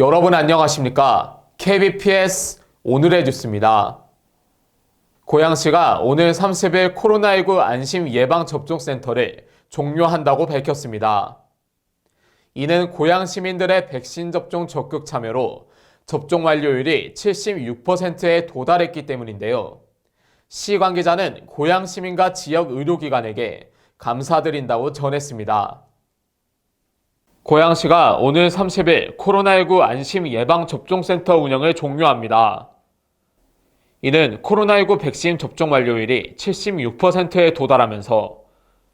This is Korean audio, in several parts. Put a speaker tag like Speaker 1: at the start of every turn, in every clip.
Speaker 1: 여러분 안녕하십니까? KBPS 오늘의 뉴스입니다. 고양시가 오늘 30일 코로나19 안심 예방 접종센터를 종료한다고 밝혔습니다. 이는 고양 시민들의 백신 접종 적극 참여로 접종 완료율이 76%에 도달했기 때문인데요. 시 관계자는 고양 시민과 지역 의료기관에게 감사드린다고 전했습니다. 고양시가 오늘 30일 코로나19 안심 예방접종센터 운영을 종료합니다. 이는 코로나19 백신 접종 완료율이 76%에 도달하면서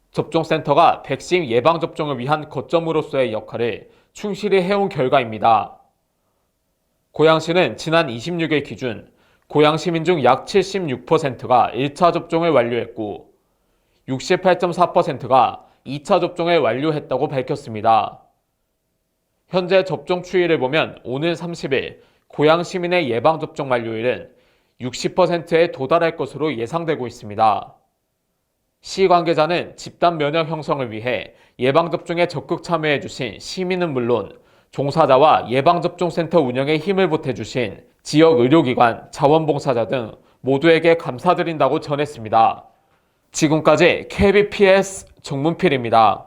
Speaker 1: 접종센터가 백신 예방접종을 위한 거점으로서의 역할을 충실히 해온 결과입니다. 고양시는 지난 26일 기준 고양 시민 중 약 76%가 1차 접종을 완료했고 68.4%가 2차 접종을 완료했다고 밝혔습니다. 현재 접종 추이를 보면 오늘 30일 고양 시민의 예방접종 완료율은 60%에 도달할 것으로 예상되고 있습니다. 시 관계자는 집단 면역 형성을 위해 예방접종에 적극 참여해주신 시민은 물론 종사자와 예방접종센터 운영에 힘을 보태주신 지역 의료기관, 자원봉사자 등 모두에게 감사드린다고 전했습니다. 지금까지 KBPS 정문필입니다.